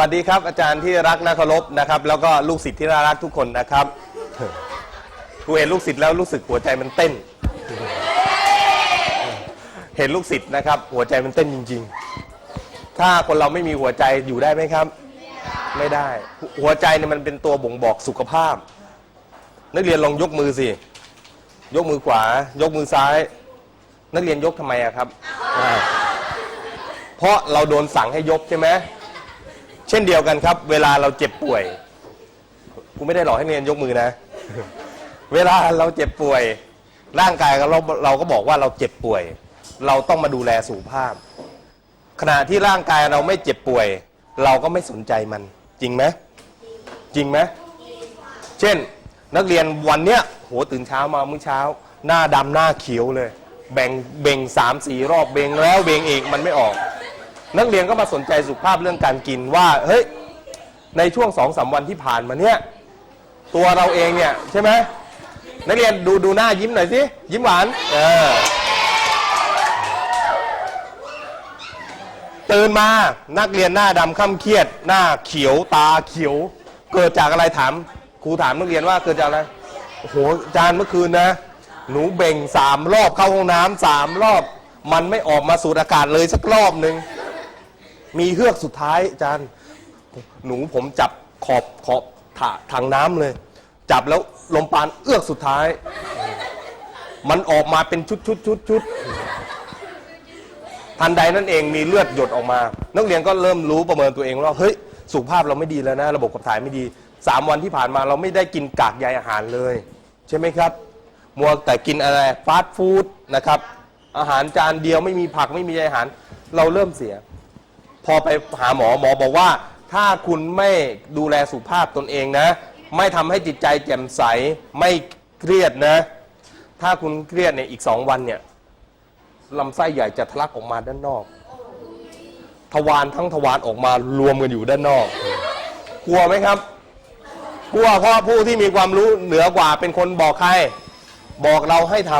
สวัสดีครับ อาจารย์ที่รักและเคารพนะครับ แล้วก็ลูกศิษย์ที่น่ารักทุกคนนะครับกูเห็นลูกศิษย์แล้วรู้สึกหัวใจมันเต้น เห็นลูกศิษย์นะครับ หัวใจมันเต้นจริง ๆ ถ้าคนเราไม่มีหัวใจอยู่ได้ไหมครับ ไม่ได้ หัวใจเนี่ยมันเป็นตัวบ่งบอกสุขภาพ นักเรียนลองยกมือสิ ยกมือขวา ยกมือซ้าย นักเรียนยกทำไมอะครับ เพราะเราโดนสั่งให้ยกใช่ไหม เช่นเดียวกันครับ เวลาเราเจ็บป่วยกูไม่ได้หลอกให้นักเรียนยกมือนะ เวลาเราเจ็บป่วย ร่างกายเราเราก็บอกว่าเราเจ็บป่วย เราต้องมาดูแลสุขภาพ ขณะที่ร่างกายเราไม่เจ็บป่วย เราก็ไม่สนใจมัน จริงไหมจริงไหมเช่น นักเรียนวันเนี้ยโหตื่นเช้ามามื้อเช้า หน้าดำหน้าเขียวเลย แบ่งเบ่งสามสี่รอบเบ่งแล้วเบ่งอีกมันไม่ออก นักเรียนก็มาสนใจสุขภาพเรื่องการกินว่าเฮ้ยในช่วงสองสามวันที่ผ่านมาเนี่ยตัวเราเองเนี่ยใช่ไหมนักเรียนดูดูหน้ายิ้มหน่อยสิยิ้มหวานเออตื่นมานักเรียนหน้าดำค่ำเครียด หน้าเขียวตาเขียว เกิดจากอะไรถามครูถามนักเรียนว่าเกิดจากอะไรโอ้โหอาจารย์เมื่อคืนนะ หนูเบ่งสามรอบเข้าห้องน้ำสามรอบ มันไม่ออกมาสูดอากาศเลยสักรอบหนึ่ง มีเฮือกสุดท้ายอาจารย์ หนูผมจับขอบขอบถาถังน้ำเลย จับแล้วลมปานเอื้อกสุดท้าย มันออกมาเป็นชุดชุดชุดชุดทันใดนั่นเองมีเลือดหยดออกมา นักเรียนก็เริ่มรู้ประเมินตัวเองว่าเฮ้ยสุขภาพเราไม่ดีแล้วนะ ระบบขับถ่ายไม่ดีสามวันที่ผ่านมาเราไม่ได้กินกากใยอาหารเลย ใช่ไหมครับ มัวแต่กินอะไรฟาสต์ฟู้ดนะครับ อาหารจานเดียวไม่มีผักไม่มีใยอาหาร เราเริ่มเสีย พอไปหาหมอหมอบอกว่า ถ้าคุณไม่ดูแลสุขภาพตนเองนะ ไม่ทำให้จิตใจแจ่มใสไม่เครียดนะ ถ้าคุณเครียดเนี่ยอีกสองวันเนี่ยลำไส้ใหญ่จะทะลักออกมาด้านนอก ทวารทั้งทวารออกมารวมกันอยู่ด้านนอก กลัวไหมครับกลัวเพราะผู้ที่มีความรู้เหนือกว่าเป็นคนบอกใคร บอกเราให้ท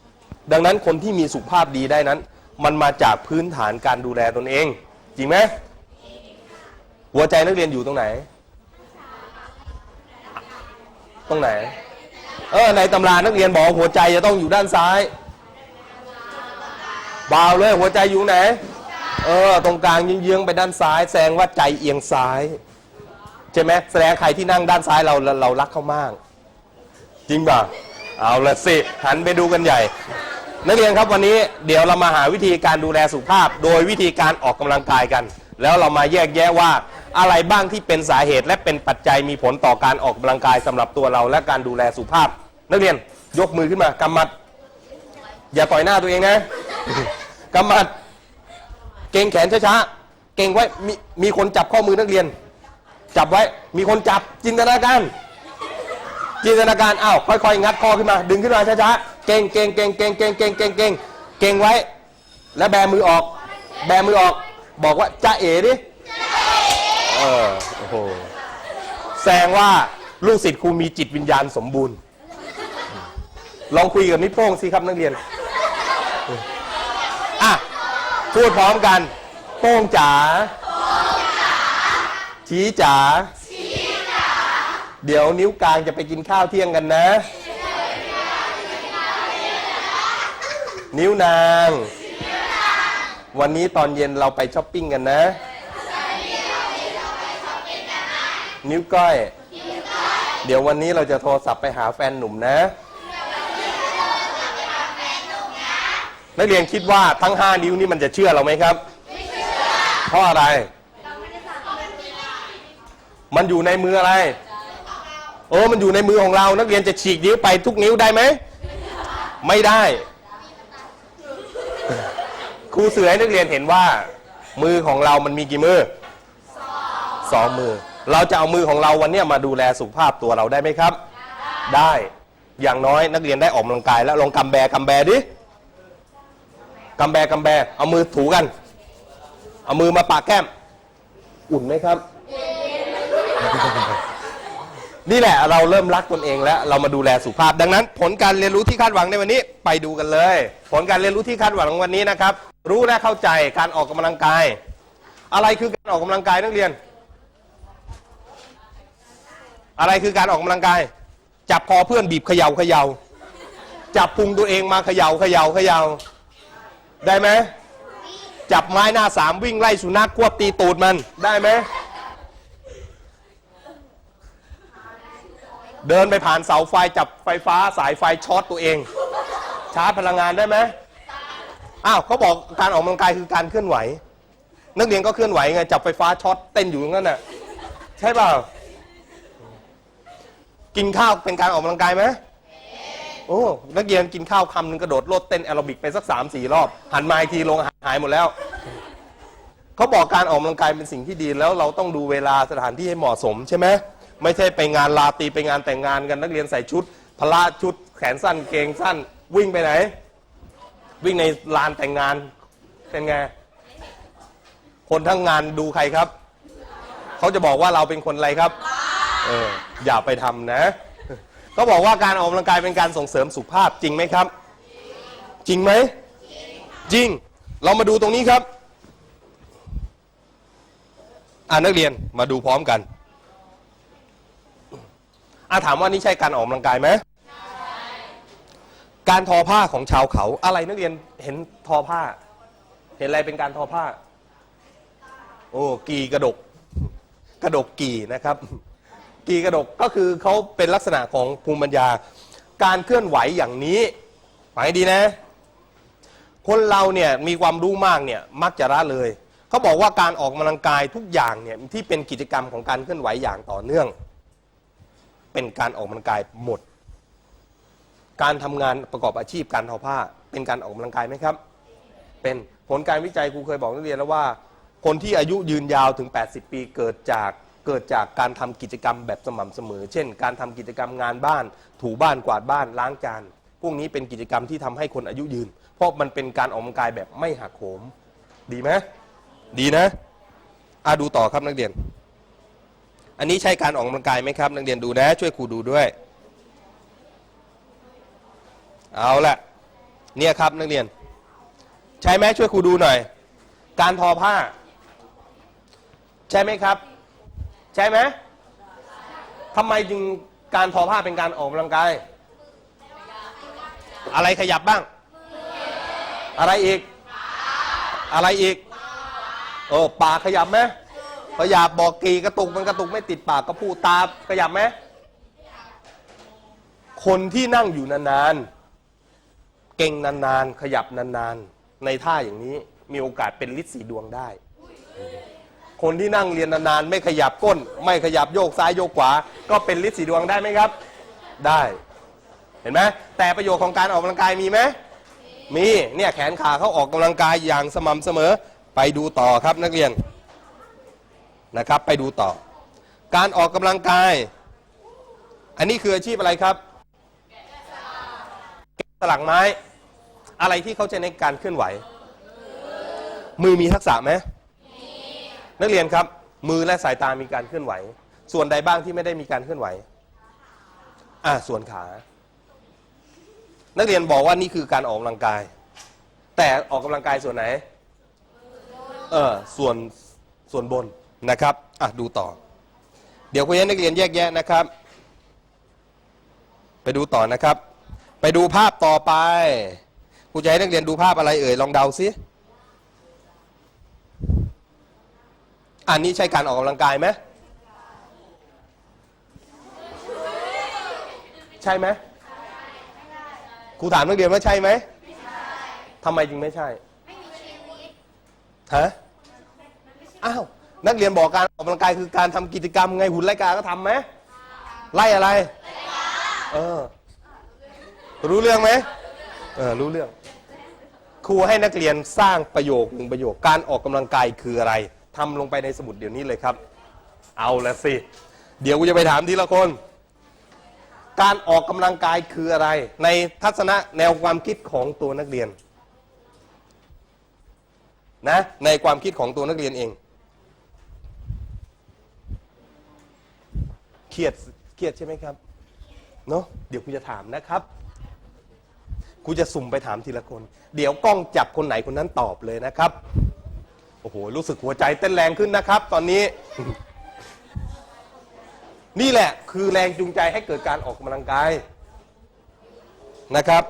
ำดังนั้นคนที่มีสุขภาพดีได้นั้น มันมาจากพื้นฐานการดูแลตนเอง จริงไหมหัวใจนักเรียนอยู่ตรงไหน ตรงไหน เออในตำรานักเรียนบอกหัวใจจะต้องอยู่ด้านซ้ายเบาเลยหัวใจอยู่ไหน เออ ตรงกลางเยื้องๆไปด้านซ้าย แสดงว่าใจเอียงซ้ายใช่ไหมแสดงใครที่นั่งด้านซ้ายเราเราเรารักเขามาก จริงป่ะเอาละสิหันไปดูกันใหญ่ นักเรียนครับวันนี้เดี๋ยวเรามาหาวิธีการดูแลสุขภาพ โดยวิธีการออกกำลังกายกัน แล้วเรามาแยกแยะว่าอะไรบ้างที่เป็นสาเหตุ และเป็นปัจจัยมีผลต่อการออกกำลังกายสำหรับตัวเรา และการดูแลสุขภาพ นักเรียนยกมือขึ้นมากำมัด อย่าต่อยหน้าตัวเองนะกำมัด เก่งแขนช้าๆเก่งไว้มีมีคนจับข้อมือนักเรียน จับไว้มีคนจับจินตนาการ จินตนาการอ้าวค่อยๆ งัดคอขึ้นมา ดึงขึ้นมาช้าๆ เก่งเก่งเก่งเก่งเก่งเก่งเก่งเก่งเก่งไว้ แล้วแบมือออก แบมือออก บอกว่าจ้าเอ๋ดิเออโอ้โหแสดงว่าลูกศิษย์ครูมีจิตวิญญาณสมบูรณ์ ลองคุยกับนิดโป้งสิครับนักเรียนอะพูดพร้อมกัน โป้งจ๋าชี้จ๋าเดี๋ยวนิ้วกลางจะไปกินข้าวเที่ยงกันนะ นิ้วนาง วันนี้ตอนเย็นเราไปช้อปปิ้งกันนะ นิ้วก้อย เดี๋ยววันนี้เราจะโทรศัพท์ไปหาแฟนหนุ่มนะ นักเรียนคิดว่าทั้ง 5 นิ้วนี่มันจะเชื่อเราไหมครับ เพราะอะไร มันอยู่ในมืออะไรโอ้มันอยู่ในมือของเรา นักเรียนจะฉีกนิ้วไปทุกนิ้วได้ไหม ไม่ได้ ครูเสือให้นักเรียนเห็นว่า มือของเรามันมีกี่มือสองมือ เราจะเอามือของเราวันนี้มาดูแลสุขภาพตัวเราได้ไหมครับ ได้อย่างน้อยนักเรียนได้ออกกำลังกาย แล้วลองกำแบกำแบดิกำแบกำแบเอามือถูกัน เอามือมาปากแก้ม อุ่นไหมครับ นี่แหละเราเริ่มรักตนเองแล้วเรามาดูแลสุขภาพ ดังนั้น ผลการเรียนรู้ที่คาดหวังในวันนี้ไปดูกันเลย ผลการเรียนรู้ที่คาดหวังวันนี้นะครับ รู้และเข้าใจการออกกำลังกาย อะไรคือการออกกำลังกายนักเรียน อะไรคือการออกกำลังกาย จับคอเพื่อนบีบเขย่าเขย่าจับพุงตัวเองมาเขย่าเขย่าเขย่าได้ไหมจับไม้หน้าสามวิ่งไล่สุนัขควบตีตูดมันได้ไหม เดินไปผ่านเสาไฟจับไฟฟ้าสายไฟช็อตตัวเอง ชาร์จพลังงานได้ไหมอ้าวเขาบอกการออกกำลังกายคือการเคลื่อนไหว นักเรียนก็เคลื่อนไหวไงจับไฟฟ้าช็อตเต้นอยู่งนั้นน่ะใช่เปล่ากินข้าวเป็นการออกกำลังกายไหมโอ้นักเรียนกินข้าวคำหนึ่งกระโดดโลดเต้นแอโรบิกไปสักสามสี่รอบ หันมาอีกทีลงหายหมดแล้วเขาบอกการออกกำลังกายเป็นสิ่งที่ดีแล้วเราต้องดูเวลาสถานที่ให้เหมาะสมใช่ไหม ไม่ใช่ไปงานลาตรีไปงานแต่งงานกันนักเรียนใส่ชุดพละชุดแขนสั้นเกงสั้น วิ่งไปไหน วิ่งในลานแต่งงานเป็นไง คนทั้งงานดูใครครับ เขาจะบอกว่าเราเป็นคนอะไรครับ เอออย่าไปทำนะเขาบอกว่าการออกกำลังกายเป็นการส่งเสริมสุขภาพจริงไหมครับ จริงไหมจริง เรามาดูตรงนี้ครับ อ่านักเรียนมาดูพร้อมกัน อาถามว่านี่ใช่การออกกำลังกายไหมการทอผ้าของชาวเขาอะไรนักเรียนเห็นทอผ้า เห็นอะไรเป็นการทอผ้า โอ้กีกระดก กระดกกีนะครับ กีกระดกก็คือเขาเป็นลักษณะของภูมิปัญญา การเคลื่อนไหวอย่างนี้ฟังให้ดีนะ คนเราเนี่ยมีความรู้มากเนี่ยมักจะละเลยเขาบอกว่าการออกกำลังกายทุกอย่างเนี่ยที่เป็นกิจกรรมของการเคลื่อนไหวอย่างต่อเนื่อง เป็นการออกกำลังกายหมด การทำงานประกอบอาชีพการทอผ้า เป็นการออกกำลังกายไหมครับ เป็นผลการวิจัยครูเคยบอกนักเรียนแล้วว่า คนที่อายุยืนยาวถึง 80 ปีเกิดจากเกิดจากการทำกิจกรรมแบบสม่ำเสมอ เช่น การทำกิจกรรมงานบ้าน ถูบ้านกวาดบ้านล้างจานพวกนี้เป็นกิจกรรมที่ทำให้คนอายุยืน เพราะมันเป็นการออกกำลังกายแบบไม่หักโหม ดีไหมดีนะอะดูต่อครับนักเรียน อันนี้ใช่การออกกำลังกายไหมครับ นักเรียนดูนะ ช่วยครูดูด้วย เอาละเนี่ยครับนักเรียน ใช่ไหมช่วยครูดูหน่อย การทอผ้า ใช่ไหมครับ ใช่ไหมทำไมจึงการทอผ้าเป็นการออกกำลังกาย อะไรขยับบ้าง อะไรอีก อะไรอีกโอ้ปากขยับไหม ขยับบอกกีกระตุกมันกระตุกไม่ติดปากก็พูดตาขยับไหมคนที่นั่งอยู่นานๆ เก่งนานๆ ขยับนานๆ ในท่าอย่างนี้มีโอกาสเป็นฤทธิ์สีดวงได้ คนที่นั่งเรียนนานๆ ไม่ขยับก้น ไม่ขยับโยกซ้ายโยกขวา ก็เป็นฤทธิ์สีดวงได้ไหมครับ ได้เห็นไหมแต่ประโยชน์ของการออกกำลังกายมีไหมมีเนี่ยแขนขาเขาออกกำลังกายอย่างสม่ำเสมอ ไปดูต่อครับนักเรียน นะครับ ไปดูต่อ การออกกำลังกาย อันนี้คืออาชีพอะไรครับแกะสลักไม้ อะไรที่เขาใช้ในการเคลื่อนไหว มือมีทักษะไหมนักเรียนครับ มือและสายตามีการเคลื่อนไหว ส่วนใดบ้างที่ไม่ได้มีการเคลื่อนไหวอ่าส่วนขา นักเรียนบอกว่านี่คือการออกกำลังกาย แต่ออกกำลังกายส่วนไหนเออส่วนส่วนบน นะครับอะดูต่อ เดี๋ยวคุณให้นักเรียนแยกแยะนะครับ ไปดูต่อนะครับ ไปดูภาพต่อไปครูจะให้นักเรียนดูภาพอะไรเอ่ยลองเดาซิอันนี้ใช่การออกกำลังกายไหมใช่ไหมครูถามนักเรียนว่าใช่ไหมทำไมจึงไม่ใช่ฮะอ้าว นักเรียนบอกการออกกำลังกายคือการทำกิจกรรมไงหุ่นไล่กาก็ทำไหมไล่อะไรเออรู้เรื่องไหมเออรู้เรื่อง ครูให้นักเรียนสร้างประโยคหนึ่งประโยคการออกกำลังกายคืออะไรทำลงไปในสมุดเดี๋ยวนี้เลยครับ เอาละสิ เดี๋ยวกูจะไปถามทีละคน การออกกำลังกายคืออะไร ในทัศนะแนวความคิดของตัวนักเรียนนะในความคิดของตัวนักเรียนเอง เครียดเครียดใช่ไหมครับเนาะเดี๋ยวกูจะถามนะครับกูจะสุ่มไปถามทีละคน เดี๋ยวกล้องจับคนไหนคนนั้นตอบเลยนะครับโอ้โหรู้สึกหัวใจเต้นแรงขึ้นนะครับ ตอนนี้ นี่แหละคือแรงจูงใจให้เกิดการออกกำลังกายนะครับ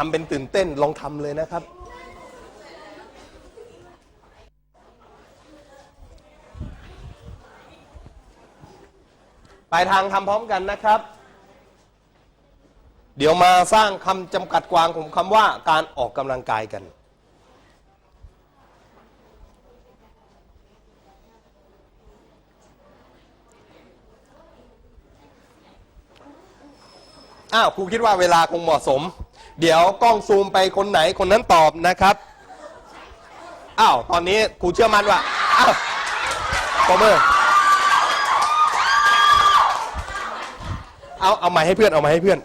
ทำเป็นตื่นเต้นลองทำเลยนะครับ ปลายทางทำพร้อมกันนะครับ เดี๋ยวมาสร้างคำจำกัดความของคำว่าการออกกำลังกายกันอ้าวครูคิดว่าเวลาคงเหมาะสม เดี๋ยวกล้องซูมไปคนไหนคนนั้นตอบนะครับ อ้าว ตอนนี้ครูเชื่อมั่นว่า อ้าวโปรเมอร์เอาเอาไม้ให้เพื่อนเอาไม้ให้เพื่อน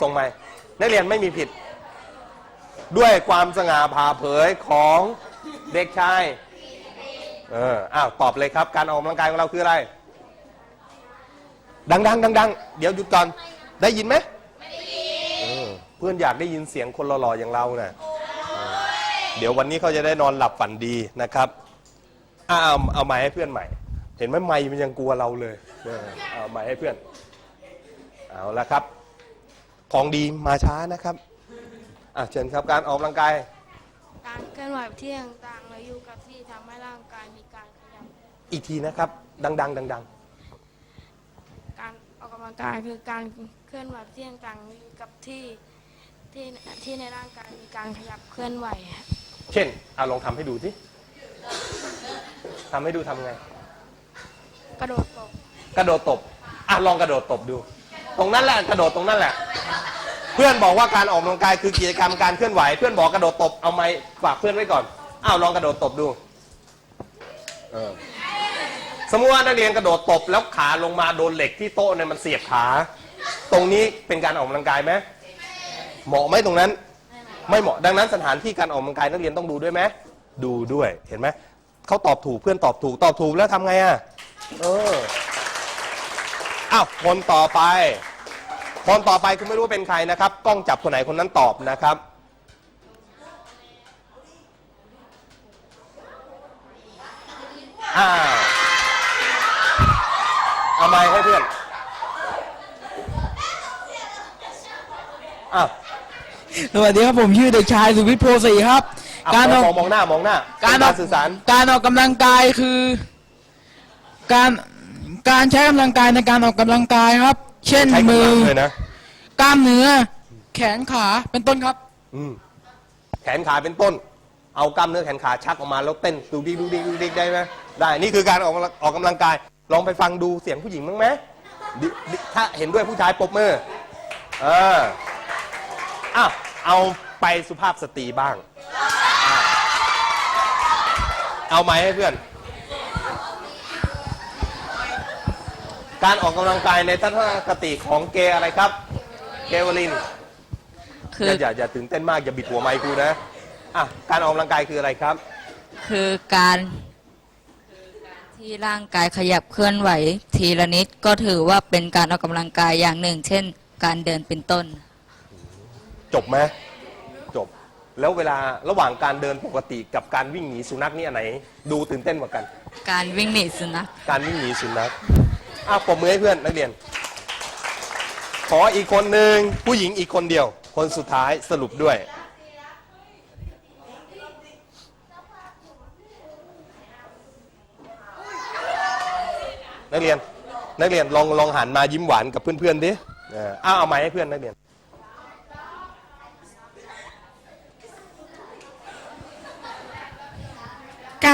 ส่งไม้นักเรียนไม่มีผิด ด้วยความสง่าผ่าเผยของเด็กชายเอออ้าวตอบเลยครับ การออกกำลังกายของเราคืออะไร ดังๆดังๆเดี๋ยวหยุดก่อนได้ยินไหม เพื่อนอยากได้ยินเสียงคนหล่อๆอย่างเรานะ่ะเออเดี๋ยววันนี้เขาจะได้นอนหลับฝันดีนะครับอ่าเอาเอาไม้ให้เพื่อนใหม่ เห็นไหมไม้มันยังกลัวเราเลยเออเอาไม้ให้เพื่อน เอาละครับ ของดีมาช้านะครับอะเชิญครับการออกกำลังกาย การเคลื่อนไหวที่ต่างๆและอยู่กับที่ทำให้ร่างกายมีการขยับ อีกทีนะครับ ดัง ๆ ดัง การออกกำลังกายคือการเคลื่อนไหวที่ต่างๆอยู่กับที่ ที่ที่ในร่างกายมีการขยับเคลื่อนไหวฮะๆเช่นเอาลองทำให้ดูสิทำให้ดูทำไง กระโดดตบกระโดดตบ อะลองกระโดดตบดู ตรงนั้นแหละกระโดดตรงนั้นแหละ เพื่อนบอกว่าการออกกำลังกายคือกิจกรรมการเคลื่อนไหว เพื่อนบอกกระโดดตบ เอาไม้ฝากเพื่อนไว้ก่อน อ้าวลองกระโดดตบดู เออ สมมติว่านักเรียนกระโดดตบแล้วขาลงมาโดนเหล็กที่โต๊ะเนี่ยมันเสียบขา ตรงนี้เป็นการออกกำลังกายไหม เหมาะไหมตรงนั้น ไม่เหมาะดังนั้นสถานที่การออกกำลังกายนักเรียนต้องดูด้วยไหมดูด้วยเห็นไหมเขาตอบถูกเพื่อนตอบถูกตอบถูกแล้วทำไงอะเอออ้าวคนต่อไป คนต่อไปคุณไม่รู้ว่าเป็นใครนะครับ กล้องจับคนไหนคนนั้นตอบนะครับ อ้าวเอาไมให้เพื่อน อ้าว สวัสดีครับผมชื่อเด็กชายสุวิทย์โพสีครับ อะการออกมองมองหน้ามองหน้าการเป็นออกสื่อสาร การออกกำลังกายคือ การการใช้กำลังกายในการออกกำลังกายครับ เช่นใช้กำมืลัองเลยนะกล้ามเนื้อ แขนขาเป็นต้นครับ อืมแขนขาเป็นต้น เอากล้ามเนื้อแขนขาชักออกมาแล้วเต้นดูดิดูดิดูดิได้ไหมได้นี่คือการออกกำลังออกกำลังกาย ลองไปฟังดูเสียงผู้หญิงมั้างไหมดิดิถ้าเห็นด้วยผู้ชายปรบมือเออ อ้าวเอาไปสุภาพสตรีบ้างอะเอาไม้ให้เพื่อน การออกกำลังกายในทัศนคติของเกย์อะไรครับ เกวลินคืออย่าอย่าอย่าตื่นเต้นมาก อย่าบิดหัวไมค์กูนะอะการออกกำลังกายคืออะไรครับ คือการที่ร่างกายขยับเคลื่อนไหวทีละนิดก็ถือว่าเป็นการออกกำลังกายอย่างหนึ่ง เช่น การเดินเป็นต้น จบไหมจบ แล้วเวลาระหว่างการเดินปกติกับการวิ่งหนีสุนัขนี่อันไหน ดูตื่นเต้นกว่ากัน การวิ่งหนีสุนัขการวิ่งหนีสุนัขอ้าวปรบมือให้เพื่อนนักเรียน ขออีกคนหนึ่งผู้หญิงอีกคนเดียว คนสุดท้ายสรุปด้วย นักเรียนนักเรียนลองลองหันมายิ้มหวานกับเพื่อนๆดิเอออ้าวเอาไม้ให้เพื่อนนักเรียน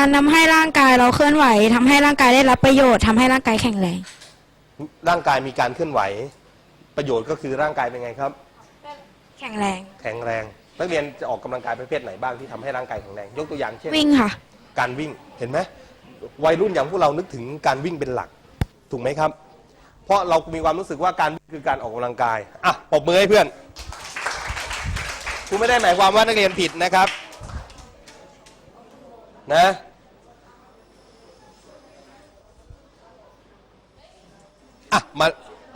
การทำให้ร่างกายเราเคลื่อนไหวทำให้ร่างกายได้รับประโยชน์ทำให้ร่างกายแข็งแรง ร่างกายมีการเคลื่อนไหว ประโยชน์ก็คือร่างกายเป็นไงครับ แข็งแรง แข็งแรง นักเรียนจะออกกำลังกายประเภทไหนบ้างที่ทำให้ร่างกายแข็งแรง ยกตัวอย่างเช่น วิ่งค่ะ การวิ่งเห็นไหมวัยรุ่นอย่างพวกเรานึกถึงการวิ่งเป็นหลัก ถูกไหมครับ เพราะเรามีความรู้สึกว่าการวิ่งคือการออกกำลังกายอะปรบมือให้เพื่อนครูไม่ได้หมายความว่านักเรียนผิดนะครับ นะ อะมา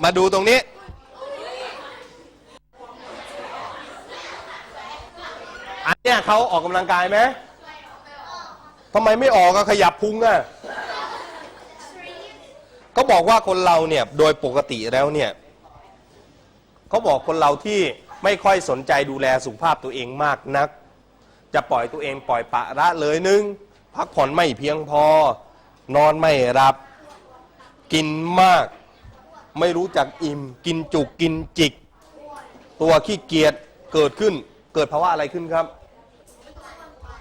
มาดูตรงนี้ อันเนี้ยเขาออกกำลังกายไหมทำไมไม่ออกก็ขยับพุงอะเขาบอกว่าคนเราเนี่ยโดยปกติแล้วเนี่ยเขาบอกคนเราที่ไม่ค่อยสนใจดูแลสุขภาพตัวเองมากนัก จะปล่อยตัวเองปล่อยปะละเลยนึง พักผ่อนไม่เพียงพอ นอนไม่รับ กินมาก ไม่รู้จักอิ่ม กินจุกกินจิก ตัวขี้เกียจเกิดขึ้น เกิดภาวะอะไรขึ้นครับ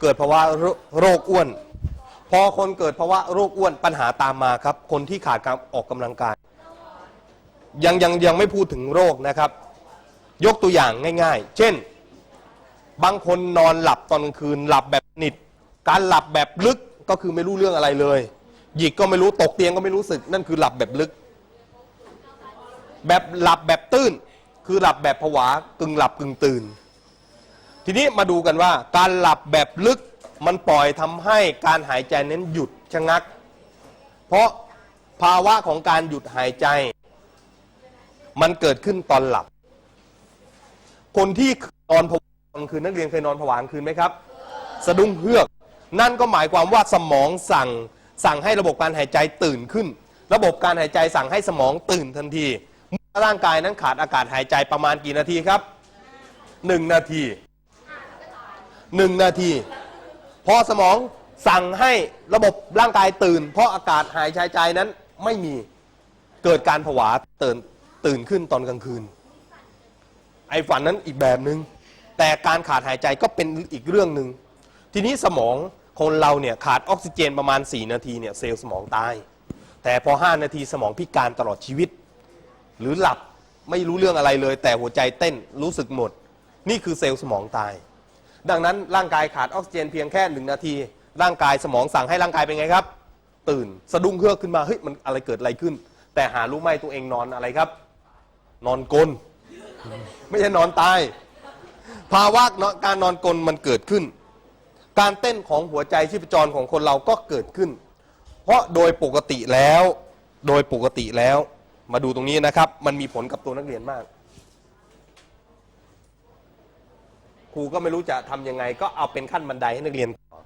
เกิดภาวะโรคอ้วน พอคนเกิดภาวะโรคอ้วนปัญหาตามมาครับ คนที่ขาดการออกกำลังกาย ยังยังยังไม่พูดถึงโรคนะครับ ยกตัวอย่างง่าย ๆ เช่น บางคนนอนหลับตอนกลางคืนหลับแบบนิทการหลับแบบลึกก็คือไม่รู้เรื่องอะไรเลย หยิกก็ไม่รู้ตกเตียงก็ไม่รู้สึกนั่นคือหลับแบบลึก แบบหลับแบบตื้นคือหลับแบบผวากึ่งหลับกึ่งตื่น ทีนี้มาดูกันว่า การหลับแบบลึกมันปล่อยทำให้การหายใจนั้นหยุดชะงัก เพราะภาวะของการหยุดหายใจ มันเกิดขึ้นตอนหลับ คนที่นอนผวากลางคืนนักเรียนเคยนอนผวากลางคืนไหมครับ สะดุ้งเฮือก นั่นก็หมายความว่าสมองสั่งสั่งให้ระบบการหายใจตื่นขึ้น ระบบการหายใจสั่งให้สมองตื่นทันที ร่างกายนั้นขาดอากาศหายใจประมาณกี่นาทีครับหนึ่งนาทีหนึ่งนาที พอสมองสั่งให้ระบบร่างกายตื่น เพราะอากาศหายใจใจนั้นไม่มีเกิดการผวาตื่นตื่นขึ้นตอนกลางคืน ไอ้ฝันนั้นอีกแบบหนึง่งแต่การขาดหายใจก็เป็นอีกเรื่องหนึ่งทีนี้สมองคนเราเนี่ยขาดออกซิเจนประมาณ 4 นาทีเนี่ยเซลล์สมองตาย แต่พอ 5 นาทีสมองพิการตลอดชีวิต หรือหลับไม่รู้เรื่องอะไรเลย แต่หัวใจเต้นรู้สึกหมด นี่คือเซลล์สมองตาย ดังนั้นร่างกายขาดออกซิเจนเพียงแค่หนึ่งนาที ร่างกายสมองสั่งให้ร่างกายเป็นไงครับ ตื่นสะดุ้งเฮือกขึ้นมาเฮ้ยมันอะไรเกิดอะไรขึ้น แต่หารู้ไหมตัวเองนอนอะไรครับ นอนกลนไม่ใช่นอนตายภาวะการนอนกลนมันเกิดขึ้น การเต้นของหัวใจชีพจรของคนเราก็เกิดขึ้น เพราะโดยปกติแล้ว โดยปกติแล้ว มาดูตรงนี้นะครับ มันมีผลกับตัวนักเรียนมาก ครูก็ไม่รู้จะทำยังไง ก็เอาเป็นขั้นบันไดให้นักเรียนต่อ